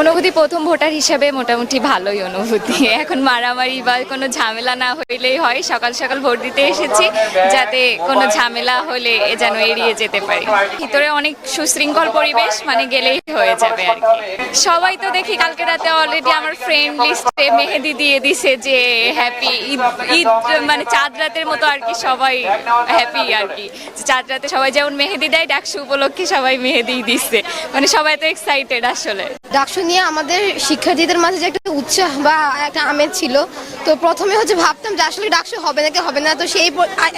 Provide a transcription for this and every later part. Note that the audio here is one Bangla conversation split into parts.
অনুভূতি প্রথম ভোটার হিসেবে মোটামুটি ভালোই অনুভূতি। এখন মারামারি বা কোনো ঝামেলা না হইলেই হয়, সকাল সকাল ভোট দিতে এসেছি যাতে কোনো ঝামেলা হলে যেন এড়িয়ে যেতে পারি। ভিতরে অনেক সুশৃঙ্খল পরিবেশ মানে গেলেই হয়ে যাবে আর কি। সবাই তো দেখি কালকে রাতে অলরেডি আমার ফ্রেন্ড লিস্টে মেহেদি দিয়ে দিছে যে হ্যাপি ঈদ মানে চাঁদ রাতের মতো আর কি সবাই হ্যাপি আর কি। চাঁদ রাতে সবাই যেমন মেহেদি দেয়, ডাকসু উপলক্ষে সবাই মেহেদি দিচ্ছে মানে সবাই তো এক্সাইটেড আসলে। ডাকসু নিয়ে আমাদের শিক্ষার্থীদের মাঝে যে একটা উৎসাহ বা একটা আমেজ ছিল। তো প্রথমে হচ্ছে ভাবতাম যে আসলে ডাকসু হবে নাকি হবে না। তো সেই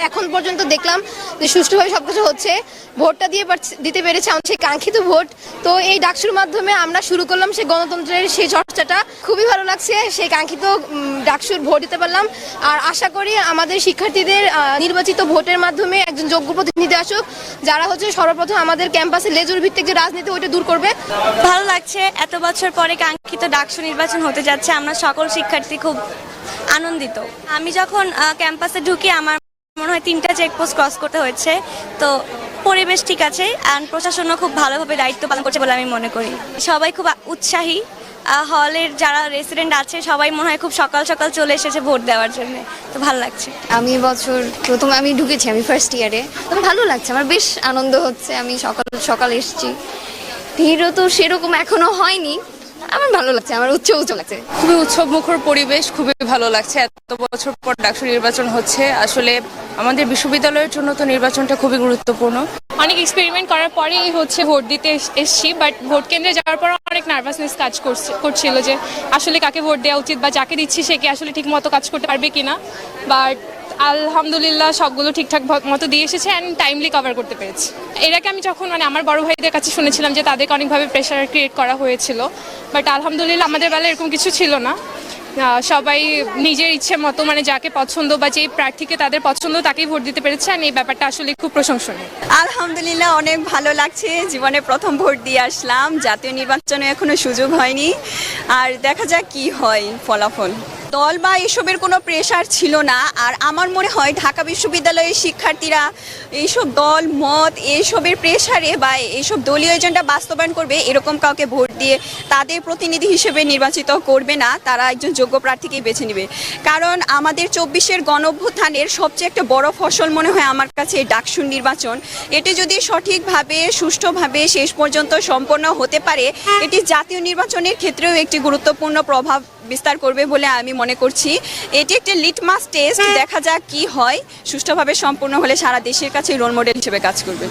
এখন পর্যন্ত দেখলাম যে সুষ্ঠুভাবে সবকিছু হচ্ছে। ভোটটা দিয়ে দিতে পেরেছে আমাদের সেই কাঙ্ক্ষিত ভোট। তো এই ডাকসুর মাধ্যমে আমরা শুরু করলাম সেই গণতন্ত্রের সেই চর্চাটা। খুবই ভালো লাগছে সেই কাঙ্ক্ষিত ডাকসুর ভোট দিতে পারলাম। আর আশা করি আমাদের শিক্ষার্থীদের নির্বাচিত ভোটের মাধ্যমে একজন যোগ্য প্রতিনিধি আসুক, যারা হচ্ছে সর্বপ্রথম আমাদের ক্যাম্পাসে লেজুর ভিত্তিক যে রাজনীতি, ওইটা দূর করবে। ভালো লাগছে, এত বছর পরে কাঙ্ক্ষিত ডাকসু নির্বাচন হতে যাচ্ছে, আমরা সকল শিক্ষার্থী খুব আনন্দিত। আমি যখন ক্যাম্পাসে ঢুকি, আমার মনে হয় তিনটা চেকপোস্ট ক্রস করতে হয়েছে। তো পরিবেশ ঠিক আছে আর প্রশাসনও খুব ভালোভাবে দায়িত্ব পালন করছে বলে আমি মনে করি। সবাই খুব উৎসাহী হলের যারা রেসিডেন্ট আছে, সবাই মনে হয় খুব সকাল সকাল চলে এসেছে ভোট দেওয়ার জন্য। তো ভালো লাগছে। আমি বছর প্রথম, আমি ঢুকেছি আমি ফার্স্ট ইয়ারে তো ভালো লাগছে, আমার বেশ আনন্দ হচ্ছে, আমি সকাল সকাল এসেছি। ভিড়ও তো সেরকম এখনও হয়নি। আমার ভালো লাগছে আমার উচ্চ উচ্চ লাগছে। খুবই উৎসব মুখর পরিবেশ খুবই ভালো লাগছে। এত বছর পর ডাকসু নির্বাচন হচ্ছে। আসলে আমাদের বিশ্ববিদ্যালয়ের জন্য তো নির্বাচনটা খুবই গুরুত্বপূর্ণ। অনেক এক্সপেরিমেন্ট করার পরেই হচ্ছে ভোট দিতে এসেছি বাট ভোট কেন্দ্রে যাওয়ার পর অনেক নার্ভাসনেস কাজ করছে- করছিল যে আসলে কাকে ভোট দেওয়া উচিত বা যাকে দিচ্ছি সে কি আসলে ঠিক মতো কাজ করতে পারবে কিনা? বাট আলহামদুলিল্লাহ সবগুলো ঠিকঠাক মতো দিয়ে এসেছে অ্যান্ড টাইমলি কভার করতে পেরেছি। এর আগে আমি যখন মানে আমার বড় ভাইদের কাছে শুনেছিলাম যে তাদেরকে অনেকভাবে প্রেশার ক্রিয়েট করা হয়েছিল বাট আলহামদুলিল্লাহ আমাদের বেলায় এরকম কিছু ছিল না। সবাই নিজের ইচ্ছে মতো মানে যাকে পছন্দ বা যেই প্রার্থীকে তাদের পছন্দ, তাকেই ভোট দিতে পেরেছে আর এই ব্যাপারটা আসলে খুব প্রশংসনীয়। আলহামদুলিল্লাহ, অনেক ভালো লাগছে। জীবনে প্রথম ভোট দিয়ে আসলাম। জাতীয় নির্বাচনে এখনও সুযোগ হয়নি। আর দেখা যাক কি হয় ফলাফল। দল বা এসবের কোনো প্রেশার ছিল না। আর আমার মনে হয় ঢাকা বিশ্ববিদ্যালয়ের শিক্ষার্থীরা এইসব দল, মত, এইসবের প্রেশারে বা এইসব দলীয় এজেন্ডা বাস্তবায়ন করবে, এরকম কাউকে ভোট দিয়ে তাদের প্রতিনিধি হিসেবে নির্বাচিত করবে না, তারা একজন যোগ্য প্রার্থীকেই বেছে নেবে। কারণ আমাদের চব্বিশের গণঅভ্যুত্থানের সবচেয়ে একটা বড় ফসল মনে হয় আমার কাছে এই ডাকসুর নির্বাচন। এটি যদি সঠিকভাবে, সুষ্ঠুভাবে শেষ পর্যন্ত সম্পন্ন হতে পারে, এটি জাতীয় নির্বাচনের ক্ষেত্রেও একটি গুরুত্বপূর্ণ প্রভাব বিস্তার করবে বলে আমি মনে করছি। এটি একটি লিটমাস টেস্ট দেখা যাক কি হয়। সুষ্ঠুভাবে সম্পূর্ণ হলে সারা দেশের কাছে রোল মডেল হিসেবে কাজ করবে।